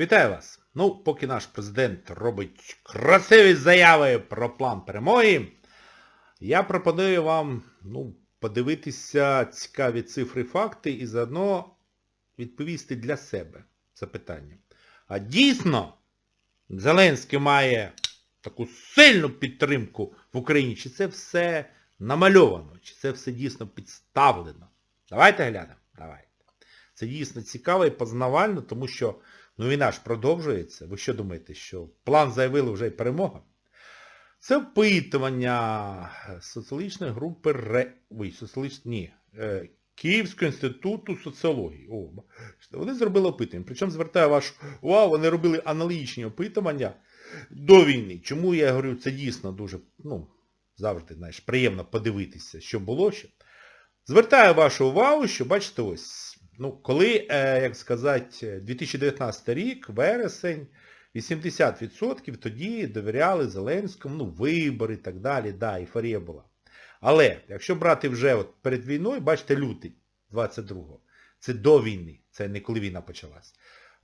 Вітаю вас! Ну, поки наш президент робить красиві заяви про план перемоги, я пропоную вам ну, подивитися цікаві цифри, факти і заодно відповісти для себе запитання. А дійсно Зеленський має таку сильну підтримку в Україні, чи це все намальовано, чи це все дійсно підставлено? Давайте глянемо. Давайте. Це дійсно цікаво і познавально, тому що ну, війна ж продовжується. Ви що думаєте, що план заявили вже й перемога? Це опитування соціологічної групи Ре... Ой, соціологіч... Ні. Е, Київського інституту соціології. О, вони зробили опитування. Причому звертаю вашу увагу, вони робили аналогічні опитування до війни. Чому я говорю, це дійсно дуже, ну, завжди, знаєш, приємно подивитися, що було ще. Звертаю вашу увагу, що бачите ось, ну, коли, е, як сказати, 2019 рік, вересень, 80% тоді довіряли Зеленському, ну, вибори і так далі, да, ейфорія була. Але, якщо брати вже от перед війною, бачите, лютий 22-го, це до війни, це не коли війна почалась,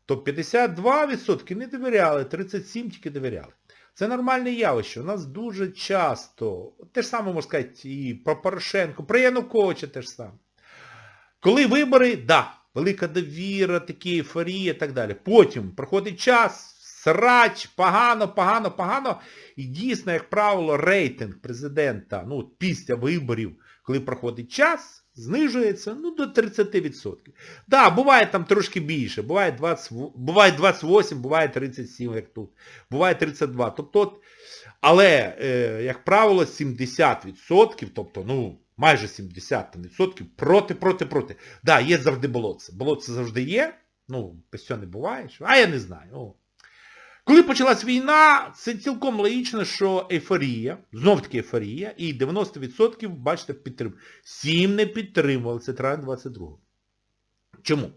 то 52% не довіряли, 37% тільки довіряли. Це нормальне явище. У нас дуже часто, те ж саме, можна сказати, і про Порошенко, про Януковича те ж саме. Коли вибори, да, велика довіра, такі ейфорія і так далі. Потім проходить час, срач, погано, погано, погано. І дійсно, як правило, рейтинг президента ну, після виборів, коли проходить час, знижується ну, до 30%. Да, буває там трошки більше, буває 20, буває 28, буває 37, як тут, буває 32. Тобто, але, е, як правило, 70%, тобто, ну, майже 70% проти, проти, проти. Да, є завжди болотце. Болотце завжди є, ну, без цього не буває. А я не знаю. Коли почалась війна, це цілком логічно, що ейфорія, знов таки ейфорія, і 90% бачите підтримують. Сім не підтримували, це травень 22-го. Чому?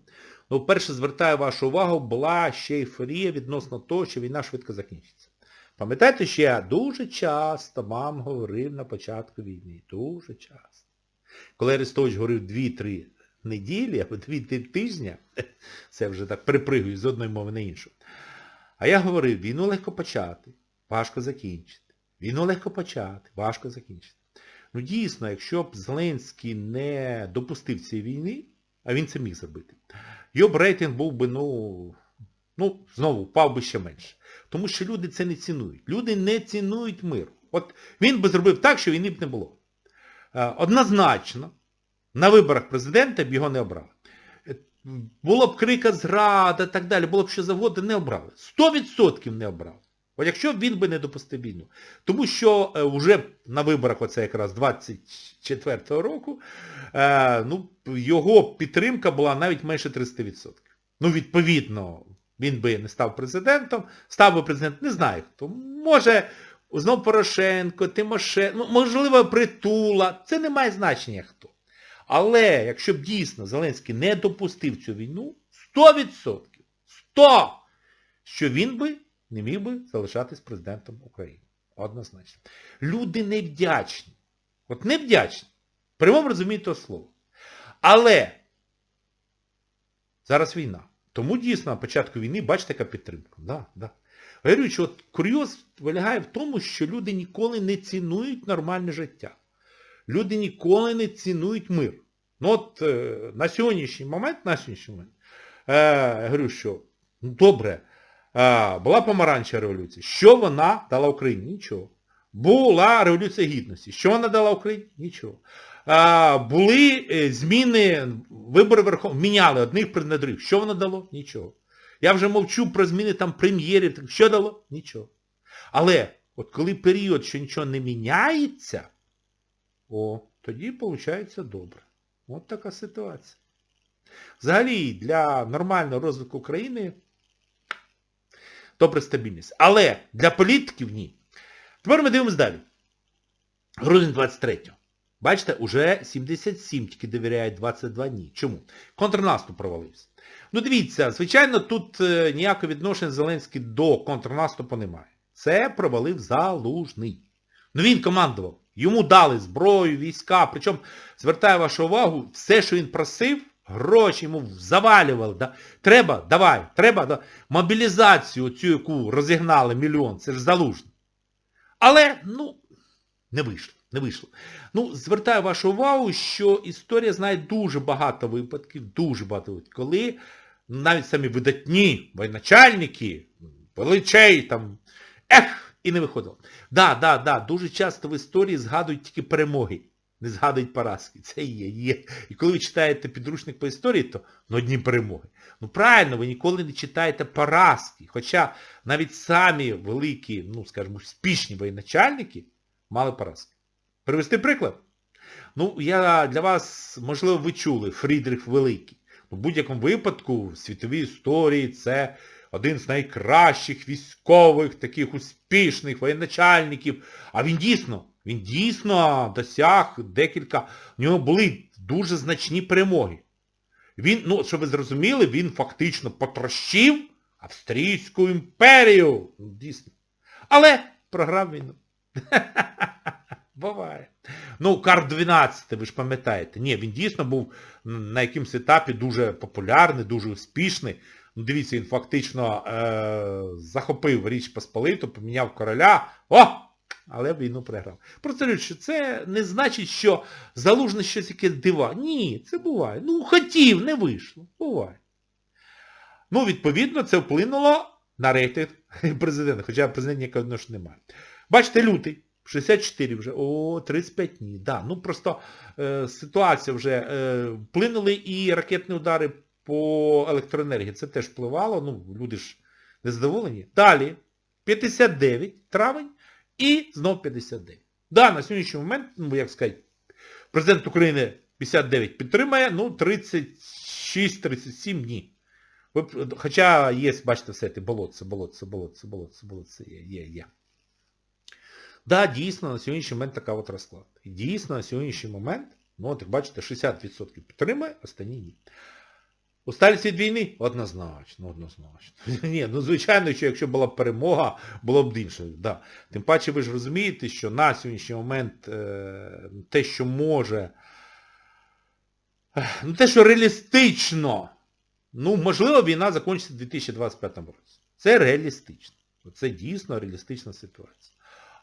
Ну, перше, звертаю вашу увагу, була ще ейфорія відносно того, що війна швидко закінчиться. Пам'ятаєте, що я дуже часто вам говорив на початку війни. Дуже часто. Коли Арестович говорив 2-3 неділі або 2-3 тижня, це вже так припригую з одної мови на іншу. А я говорив, війну легко почати, важко закінчити. Війну легко почати, важко закінчити. Ну дійсно, якщо б Зеленський не допустив цієї війни, а він це міг зробити, його б рейтинг був би, ну, ну, знову, впав би ще менше. Тому що люди це не цінують. Люди не цінують мир. От він би зробив так, що війни б не було. Е, Однозначно, на виборах президента б його не обрали. Е, Було б крика зрада так далі, було б що завгодно, не обрали. 100% не обрали. От якщо б він би не допустив війну. Тому що е, вже на виборах, оце якраз 24-го року, ну, його підтримка була навіть менше 30%. Ну, відповідно, він би не став президентом, став би президентом, не знаю хто. Може, знов Порошенко, Тимошенко, ну, можливо, Притула. Це не має значення хто. Але якщо б дійсно Зеленський не допустив цю війну, 100%, 100%, що він би не міг би залишатись президентом України. Однозначно. Люди невдячні. От невдячні. В прямому розумінні того слова. Але зараз війна. Тому дійсно на початку війни, бачите, яка підтримка. Да, да. Говорю, що от курйоз вилягає в тому, що люди ніколи не цінують нормальне життя. Люди ніколи не цінують мир. Ну от е, на сьогоднішній момент, на сьогоднішній момент, е, говорю, що ну, добре, е, була помаранчева революція. Що вона дала Україні? Нічого. Була революція гідності. Що вона дала Україні? Нічого. Були е, зміни, вибори Верховного, міняли одних на других. Що воно дало? Нічого. Я вже мовчу про зміни там прем'єрів. Що дало? Нічого. Але от коли період, що нічого не міняється, о, тоді виходить добре. От така ситуація. Взагалі, для нормального розвитку країни добра стабільність. Але для політиків ні. Тепер ми дивимось далі. Грудень 23. Бачите, уже 77 тільки довіряють 22 дні. Чому? Контрнаступ провалився. Ну дивіться, звичайно, тут е, ніякого відношення Зеленський до контрнаступу немає. Це провалив Залужний. Ну він командував. Йому дали зброю, війська. Причому, звертаю вашу увагу, все, що він просив, гроші йому завалювали. Да? Треба, давай, треба да? мобілізацію цю, яку розігнали мільйон, це ж залужно. Але, ну, не вийшло, не вийшло. Ну, звертаю вашу увагу, що історія знає дуже багато випадків, дуже багато випадків, коли навіть самі видатні воєначальники, величей, там, ех, і не виходило. Да, да, да, дуже часто в історії згадують тільки перемоги, не згадують поразки. Це є, є. І коли ви читаєте підручник по історії, то ну, одні перемоги. Ну правильно, ви ніколи не читаєте поразки. Хоча навіть самі великі, ну, скажімо, успішні воєначальники мали поразки. Привести приклад? Ну, я для вас, можливо, ви чули Фрідрих Великий. У будь-якому випадку в світовій історії це один з найкращих військових, таких успішних воєначальників. А він дійсно, він дійсно досяг декілька, у нього були дуже значні перемоги. Він, ну, щоб ви зрозуміли, він фактично потрощив Австрійську імперію. Дійсно. Але програв війну. Буває. Ну, Карл 12, ви ж пам'ятаєте. Ні, він дійсно був на якимсь етапі дуже популярний, дуже успішний. Ну, дивіться, він фактично е- захопив Річ Посполиту, поміняв короля. О! Але війну програв. Просто що це не значить, що залужне щось яке дива. Ні, це буває. Ну, хотів, не вийшло. Буває. Ну, відповідно, це вплинуло на рейтинг президента, хоча президент ніякого немає. Бачите, лютий. 64 вже, о, 35 ні. Да, ну просто е, ситуація вже е, вплинули і ракетні удари по електроенергії. Це теж впливало, ну, люди ж незадоволені. Далі, 59 травень і знов 59. Да, на сьогоднішній момент, ну, як сказати, президент України 59 підтримає, ну, 36-37 ні. Хоча є, бачите, все це болотце, болотце, болотце, болотце, болотце, є, є, є. Да, дійсно, на сьогоднішній момент така от розклад. І дійсно, на сьогоднішній момент, ну от як бачите, 60% підтримує, останні ні. Усталість від війни? Однозначно, однозначно. Ні, ну звичайно, що якщо була б перемога, було б інше. Да. Тим паче ви ж розумієте, що на сьогоднішній момент е, те, що може, ну те, що реалістично, ну, можливо, війна закінчиться в 2025 році. Це реалістично. Це дійсно реалістична ситуація.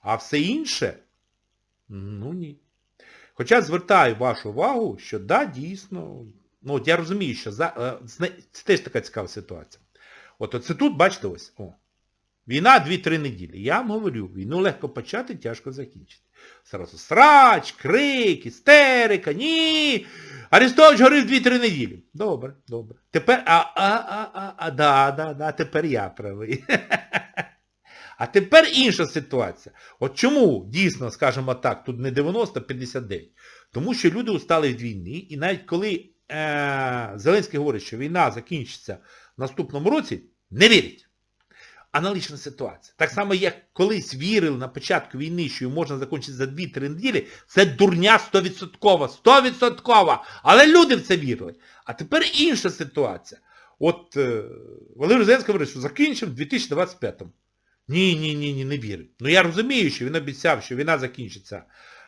А все інше, ну ні. Хоча звертаю вашу увагу, що да, дійсно, ну от я розумію, що за, е, це теж така цікава ситуація. От оце тут, бачите, ось, о, війна 2-3 неділі. Я вам говорю, війну легко почати, тяжко закінчити. Сразу срач, крик, істерика, ні. Арестович говорив 2-3 неділі. Добре, добре. Тепер, а, а, а, а, а, да, да, да, тепер я правий. А тепер інша ситуація. От чому дійсно, скажімо так, тут не 90, 59? Тому що люди устали від війни, і навіть коли е- Зеленський говорить, що війна закінчиться в наступному році, не вірять. Аналогічна ситуація. Так само, як колись вірили на початку війни, що її можна закінчити за 2-3 неділі, це дурня 100%. 100%! Але люди в це вірили. А тепер інша ситуація. От е- Валерій Зеленський говорить, що закінчимо в 2025-му. Ні, ні, ні, ні, не вірю. Ну я розумію, що він обіцяв, що війна закінчиться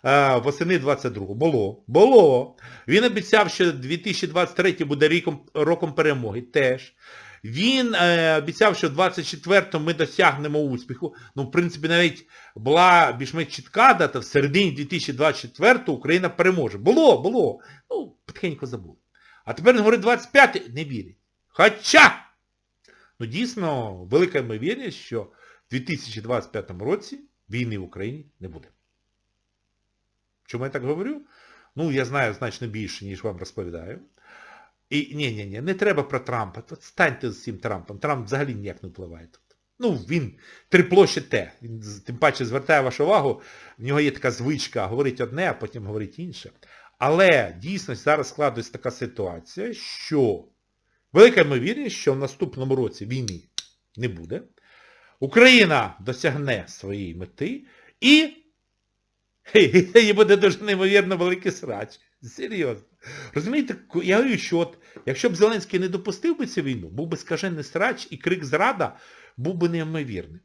е, восени 22-го. Було. Було. Він обіцяв, що 2023 буде ріком, роком перемоги. Теж. Він е, обіцяв, що в 24-му ми досягнемо успіху. Ну, в принципі, навіть була більш-менш чітка дата, в середині 2024-го Україна переможе. Було, було. Ну, потихеньку забув. А тепер він говорить 25-й, не вірить. Хоча, ну дійсно, велика ймовірність, що в 2025 році війни в Україні не буде. Чому я так говорю? Ну, я знаю значно більше, ніж вам розповідаю. І ні-ні-ні, не треба про Трампа. От станьте з цим Трампом. Трамп взагалі ніяк не впливає тут. Ну, він триплоще те. Він тим паче звертає вашу увагу, в нього є така звичка говорити одне, а потім говорити інше. Але дійсно зараз складується така ситуація, що велика ймовірність, що в наступному році війни не буде. Україна досягне своєї мети і і буде дуже неймовірно великий срач. Серйозно. Розумієте, я говорю, що от, якщо б Зеленський не допустив би цю війну, був би скажений срач і крик зрада був би неймовірним.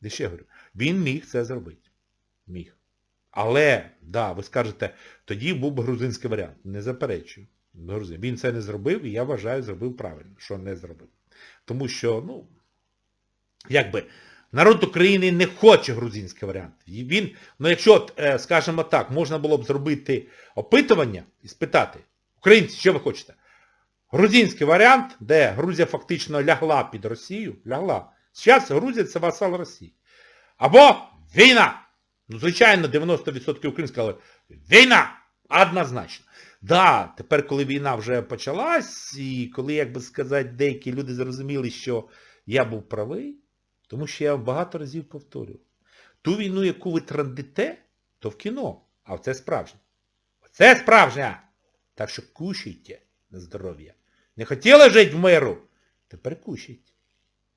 Я ще говорю, він міг це зробити. Міг. Але, да, ви скажете, тоді був би грузинський варіант. Не заперечую. Він це не зробив, і я вважаю, зробив правильно, що не зробив. Тому що, ну, якби, народ України не хоче грузинський варіант. Він, ну якщо, е, скажімо так, можна було б зробити опитування і спитати, українці, що ви хочете? Грузинський варіант, де Грузія фактично лягла під Росію, лягла. Зараз Грузія це васал Росії. Або війна. Ну, звичайно, 90% українських сказали, війна! Однозначно. Да, тепер, коли війна вже почалась, і коли, як би сказати, деякі люди зрозуміли, що я був правий, тому що я багато разів повторював. Ту війну, яку ви трандите, то в кіно, а це справжнє. Це справжнє! Так що кушайте на здоров'я. Не хотіли жити в миру? Тепер кушайте.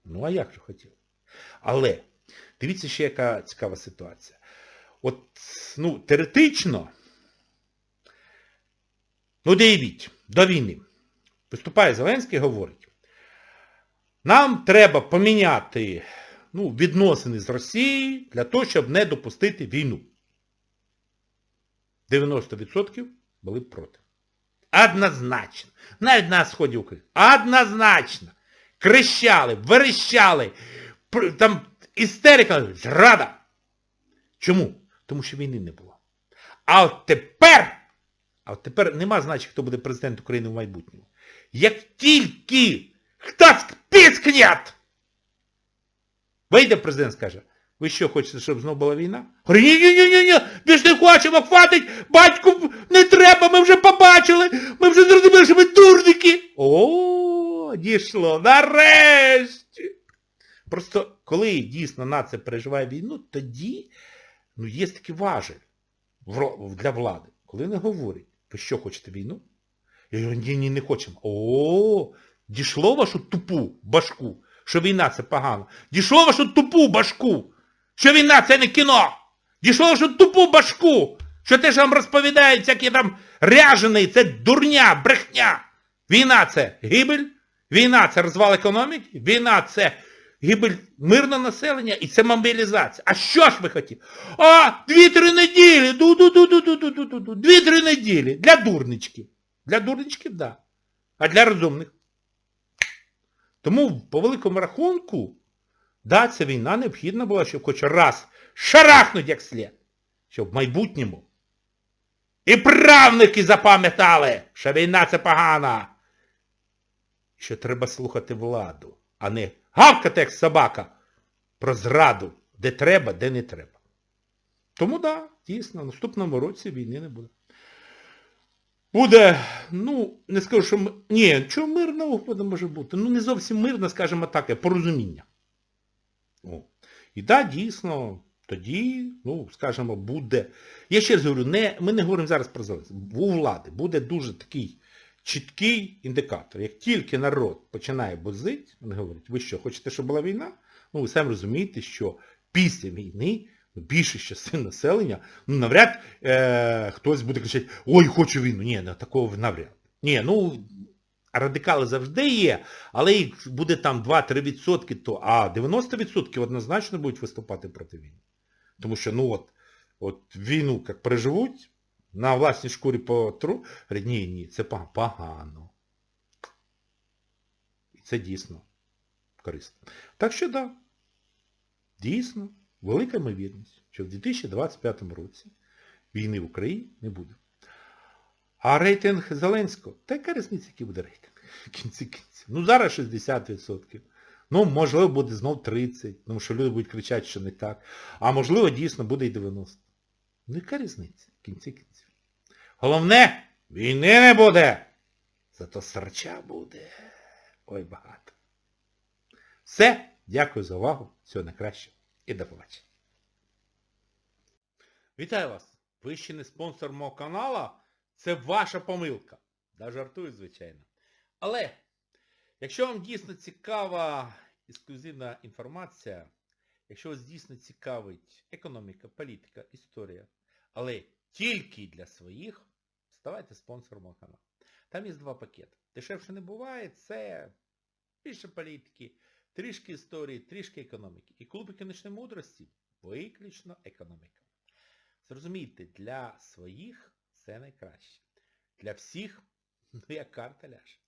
Ну а як же хотіли? Але, дивіться ще яка цікава ситуація. От, ну, теоретично, ну дивіть, до війни. Виступає Зеленський говорить, нам треба поміняти ну, відносини з Росією для того, щоб не допустити війну. 90% були б проти. Однозначно. Навіть на сході України. Однозначно. Крещали, верещали, там істерика, зрада. Чому? Тому що війни не було. А от тепер, а от тепер нема значення, хто буде президент України в майбутньому. Як тільки хтось піскнет, вийде президент скаже, ви що, хочете, щоб знову була війна? Ні, ні, ні, ні, ми ж не хочемо, хватить, батьку, не треба, ми вже побачили, ми вже зрозуміли, що ми дурники. О, дійшло, нарешті. Просто коли дійсно нація переживає війну, тоді ну, є такий важель для влади. Коли не говорять, ви що, хочете війну? Я говорю, ні, ні, не хочемо. О, дійшло вашу тупу башку, що війна це погано. Дійшло вашу тупу башку, що війна це не кіно. Дійшло вашу тупу башку, що те, що вам розповідають, всякі там ряжений, це дурня, брехня. Війна це гибель, війна це розвал економіки, війна це гибель мирного населення і це мобілізація. А що ж ви хотіли? А, дві-три неділі, ду-ду-ду-ду-ду-ду-ду-ду, дві-три неділі. Для дурничків. Для дурничків, так. Да. А для розумних. Тому, по великому рахунку, да, ця війна необхідна була, щоб хоч раз шарахнуть як слід. Щоб в майбутньому і правники запам'ятали, що війна це погана. Що треба слухати владу, а не гавкати як собака про зраду, де треба, де не треба. Тому так, да, дійсно, в наступному році війни не буде. Буде, ну, не скажу, що... ми- Ні, чого мирна угода може бути? Ну, не зовсім мирна, скажімо так, порозуміння. О. І так, да, дійсно, тоді, ну, скажімо, буде... Я ще раз говорю, не, ми не говоримо зараз про Зеленського. У влади буде дуже такий чіткий індикатор. Як тільки народ починає бозити, вони говорять, ви що, хочете, щоб була війна? Ну, ви самі розумієте, що після війни ну, більша частина населення, ну, навряд е, хтось буде кричати, ой, хочу війну. Ні, не такого навряд. Ні, ну, радикали завжди є, але їх буде там 2-3%, то, а 90% однозначно будуть виступати проти війни. Тому що, ну от, от війну як переживуть, на власній шкурі потру, ні, ні, це погано. І це дійсно корисно. Так що да, дійсно, велика ймовірність, що в 2025 році війни в Україні не буде. А рейтинг Зеленського, та яка різниця, який буде рейтинг? В кінці кінців. Ну зараз 60%. Ну, можливо, буде знов 30, тому що люди будуть кричати, що не так. А можливо, дійсно буде і 90. Ну яка різниця в кінці кінців? Головне, війни не буде. Зато срача буде. Ой, багато. Все, дякую за увагу. Всього найкращого і до побачення. Вітаю вас! Ви ще не спонсор мого канала? Це ваша помилка. Да жартую, звичайно. Але, якщо вам дійсно цікава ексклюзивна інформація, якщо вас дійсно цікавить економіка, політика, історія, але тільки для своїх, ставайте спонсором мого каналу. Там є два пакети. Дешевше не буває, це більше політики, трішки історії, трішки економіки. І клуб економічної мудрості виключно економіка. Зрозумійте, для своїх це найкраще. Для всіх, ну як карта ляже.